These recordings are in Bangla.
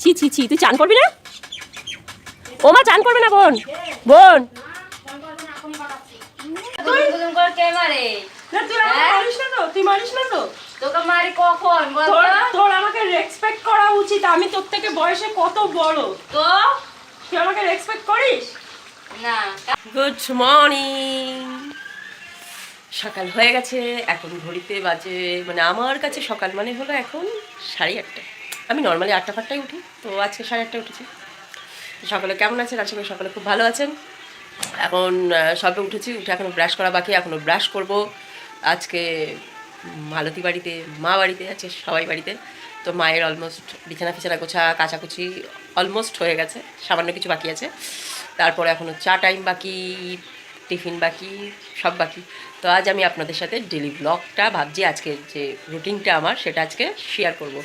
ছি ছি ছি তুই চান করবি না? ও মা চান করবে না বোন। বোন। আমি তোর থেকে বয়সে কত বড়? তো? তুই আমাকে রেসপেক্ট করিস? না। গুড মর্নিং সকাল হয়ে গেছে এখন ঘড়িতে বাজে মানে আমার কাছে সকাল মানে হলো এখন সাড়ে আটটা। আমি নর্মালি আটটা ফাটটায় উঠি, তো আজকে সাড়ে আটটায় উঠেছি। সকালে কেমন আছেন? আশা করি সকালে খুব ভালো আছেন। এখন সবে উঠেছি, উঠে এখনও ব্রাশ করা বাকি এখনও ব্রাশ করব। আজকে মালতী বাড়িতে, মা বাড়িতে আছে সবাই বাড়িতে। তো মায়ের অলমোস্ট বিছানা ফিছানা গোছা, কাচাকুচি অলমোস্ট হয়ে গেছে, সামান্য কিছু বাকি আছে। তারপরে এখনও চা টাইম বাকি, টিফিন বাকি, সব বাকি। তো আজ আমি আপনাদের সাথে ডেলি ব্লগটা ভাবছি আজকে যে রুটিনটা আমার, সেটা আজকে শেয়ার করব।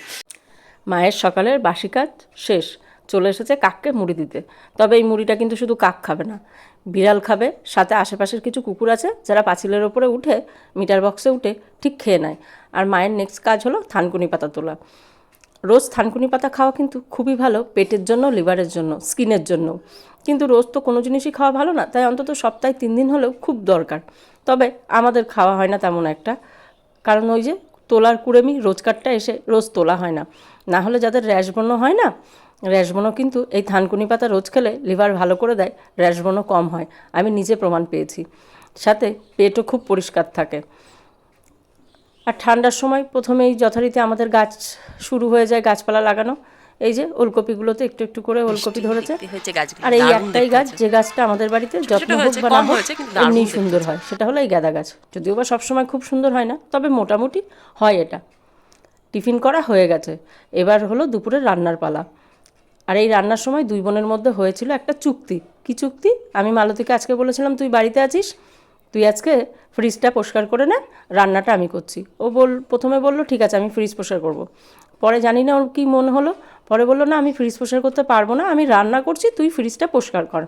মায়ের সকালের বাসি কাজ শেষ। চলে এসেছে কাককে মুড়ি দিতে। তবে এই মুড়িটা কিন্তু শুধু কাক খাবে না। বিড়াল খাবে, সাথে আশেপাশের কিছু কুকুর আছে যারা পাঁচিলের ওপরে উঠে, মিটার বক্সে উঠে ঠিক খেয়ে নেয়। আর মায়ের নেক্সট কাজ হলো থানকুনি পাতা তোলা। রোজ থানকুনি পাতা খাওয়া কিন্তু খুবই ভালো, পেটের জন্য, লিভারের জন্য, স্কিনের জন্য। কিন্তু রোজ তো কোনো জিনিসই খাওয়া ভালো না, তাই অন্তত সপ্তাহে তিন দিন হলেও খুব দরকার। তবে আমাদের খাওয়া হয় না তেমন একটা। কারণ ওই যে তোলার কুড়েমি রোজকারটা এসে রোজ তোলা হয় না। না হলে যাদের র্যাশবর্ণ হয় না র্যাশবর্ণ কিন্তু এই থানকুনি পাতা রোজ খেলে লিভার ভালো করে দেয় র্যাশবর্ণ কম হয়। আমি নিজে প্রমাণ পেয়েছি। সাথে পেটও খুব পরিষ্কার থাকে। আর ঠান্ডার সময় প্রথমেই যথারীতি আমাদের গাছ শুরু হয়ে যায় গাছপালা লাগানো। এই যে ওলকপিগুলোতে একটু একটু করে ওলকপি ধরেছে। আর এই একটাই গাছ যে গাছটা আমাদের বাড়িতে যত্ন হোক বা না হোক দেখতে সুন্দর হয়। সেটা হলো এই গাঁদা গাছ। যদিও বা সবসময় খুব সুন্দর হয় না তবে মোটামুটি হয় এটা। টিফিন করা হয়ে গেছে। এবার হলো দুপুরের রান্নার পালা। আর এই রান্নার সময় দুই বোনের মধ্যে হয়েছিল একটা চুক্তি। কি চুক্তি? আমি মালতীকে আজকে বলেছিলাম তুই বাড়িতে আছিস? তুই আজকে ফ্রিজটা পরিষ্কার করে নে রান্নাটা আমি করছি। ও বল প্রথমে বলল ঠিক আছে আমি ফ্রিজ পরিষ্কার করব। পরে জানি না ওর কী মনে হলো। পরে বলল, না, আমি ফ্রিজ পরিষ্কার করতে পারব না, আমি রান্না করছি, তুই ফ্রিজটা পরিষ্কার কর।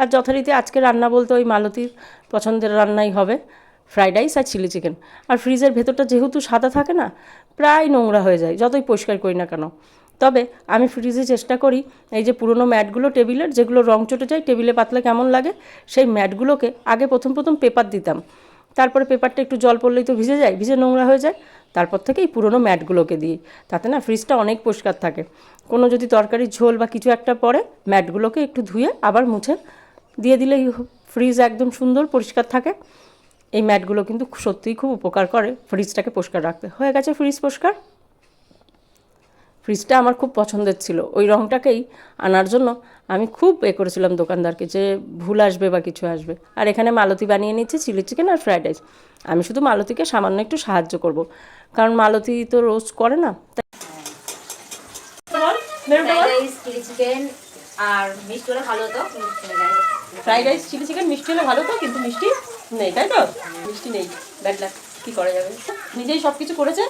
আর যথারীতি আজকে রান্না বলতে ওই মালতীর পছন্দের রান্নাই হবে ফ্রাইড রাইস আর চিলি চিকেন আর ফ্রিজের ভেতরটা যেহেতু সাদা থাকে না, প্রায় নোংরা হয়ে যায়, যতই পরিষ্কার করি না কেন। তবে আমি ফ্রিজে চেষ্টা করি এই যে পুরনো ম্যাটগুলো টেবিলের, যেগুলো রং চটে যায়, টেবিলে পাতলে কেমন লাগে, সেই ম্যাটগুলোকে আগে প্রথম প্রথম পেপার দিতাম। তারপরে পেপারটা একটু জল পড়লেই তো ভিজে যায়, ভিজে নোংরা হয়ে যায়। তারপর থেকে এই পুরনো ম্যাটগুলোকে দিই। তাতে না ফ্রিজটা অনেক পরিষ্কার থাকে। কোনো যদি তরকারির ঝোল বা কিছু একটা পড়ে, ম্যাটগুলোকে একটু ধুয়ে আবার মুছে দিয়ে দিলেই ফ্রিজ একদম সুন্দর পরিষ্কার থাকে। এই ম্যাটগুলো কিন্তু সত্যিই খুব উপকার করে। ফ্রিজটাকে পরিষ্কার রাখতে। হয়ে গেছে ফ্রিজ পরিষ্কার। ফ্রিজটা আমার খুব পছন্দের ছিল। ওই রঙটাকেই আনার জন্য আমি খুব এ করেছিলাম দোকানদারকে যে ভুল আসবে বা কিছু আসবে। আর এখানে মালতী বানিয়ে নিচ্ছে, চিলি চিকেন আর ফ্রাইড রাইস। আমি শুধু মালতীকে সামান্য একটু সাহায্য করব। কারণ মালতী তো রোজ করে না। তাই ফ্রাইড রাইস চিলি চিকেন আর মিষ্টি হলে ভালো হতো কিন্তু ফ্রাইড রাইস চিলি চিকেন মিষ্টি হলে ভালো তো কিন্তু মিষ্টি নেই তাই তো? মিষ্টি নেই। ব্যাড লাক কী করা যাবে? নিজেই সব কিছু করেছে।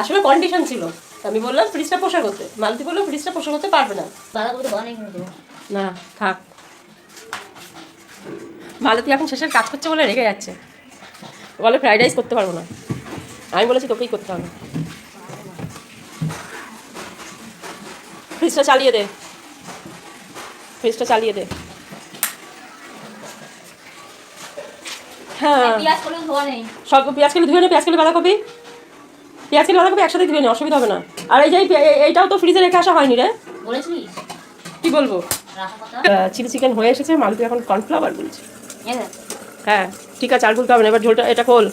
আসলে কন্ডিশন ছিল। আমি বললাম ফ্রিজটা পোষা করতে। মালতি বলল ফ্রিজটা পোষা করতে পারবে না। না থাক। মালতী এখন শেষের কাজ করছে বলে রেগে যাচ্ছে। বলে ফ্রাইড রাইস করতে পারব না। আমি বলেছি তোকেই করতে হবে ফ্রিজটা চালিয়ে দে ফ্রিজটা চালিয়ে দে হ্যাঁ সব পেঁয়াজ কিলো ধুয়ে নে পেঁয়াজ কিলো বাঁধাকপি পেঁয়াজ কিলো বাঁধাকপি একসাথে ধুয়ে নে অসুবিধা হবে না। আর এই যে এইটাও তো ফ্রিজে রেখে আসা হয়নি রে। কি বলব? চিলি চিকেন হয়ে এসেছে মালতী এখন কর্নফ্লাওয়ার বলছে। হ্যাঁ। ঠিক আছে আর বলতে হবে না এবার ঝোলটা এটা খোল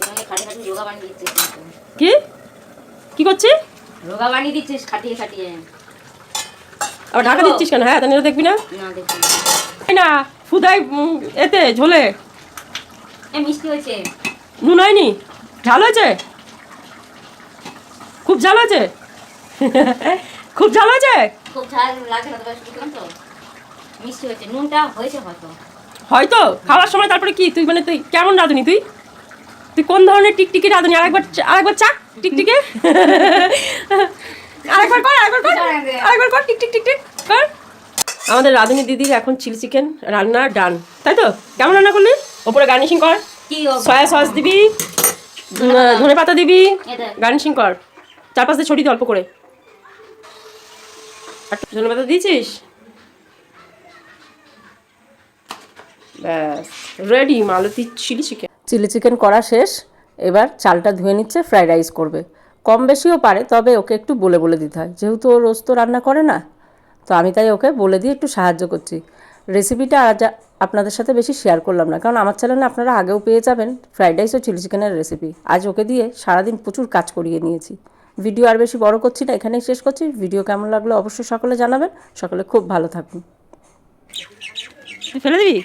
তোমাকে খাটিয়ে খাটিয়ে রোগা বানিয়ে দিচ্ছিস কি? কি করছিস? রোগা বানিয়ে দিচ্ছিস খাটিয়ে খাটিয়ে। আবার ঢাকা দিচ্ছিস কেন? হ্যাঁ তাহলে দেখবি না? না দেখি এই না ফুদাই এতে ঝোলে। মিষ্টি হয়েছে। নুন হয়নি? ঝাল হয়েছে? খুব ঝাল হয়েছে? খুব ঝাল হয়েছে? খুব ঝাল লাগে না তো। মিষ্টি হয়েছে নুনটা হয়েছে হয়তো। হয়তো? খাওয়ার সময় তারপরে কি তুই মানে তুই কেমন রাঁধুনি তুই? তুই কোন ধরনের টিকটিকি রাঁধুনি আরেকবার চা- আরেকবার চাক টিকটিকে? আরেকবার কর আরেকবার কর আরেকবার কর টিক টিক টিক টিক কর। আমাদের রাঁধুনি দিদির এখন চিলি চিকেন রান্না ডান। তাই তো? কেমন রান্না করলি? ওপরে গার্নিশিং কর। কি সয়া সস দিবি ধনে পাতা দিবি। গার্নিশিং কর। চারপাশে ছড়ি দিয়ে অল্প করে। আর ধনে পাতা দিয়েছিস? ব্যাস ready Malati chilli chicken. Chilli chicken করা শেষ। এবার চালটা ধুয়ে নিচ্ছে ফ্রাইড রাইস করবে। কম বেশিও পারে তবে ওকে একটু বলে বলে দিতে হয়। যেহেতু ও রোজ তো রান্না করে না তো আমি তাই ওকে বলে দিয়ে একটু সাহায্য করছি। রেসিপিটা আজ আপনাদের সাথে বেশি শেয়ার করলাম না কারণ আমার চ্যানেলে আপনারা আগেও পেয়ে যাবেন ফ্রাইড রাইস ও চিলি চিকেনের রেসিপি। আজ ওকে দিয়ে সারাদিন প্রচুর কাজ করিয়ে নিয়েছি। ভিডিও আর বেশি বড় করছি না এখানেই শেষ করছি। ভিডিও কেমন লাগল অবশ্যই সকলে জানাবেন। সকলে খুব ভালো থাকুন। ফেলে দিবি?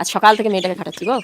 আজ সকাল থেকে মেয়েটাকে খাটাচ্ছি গো।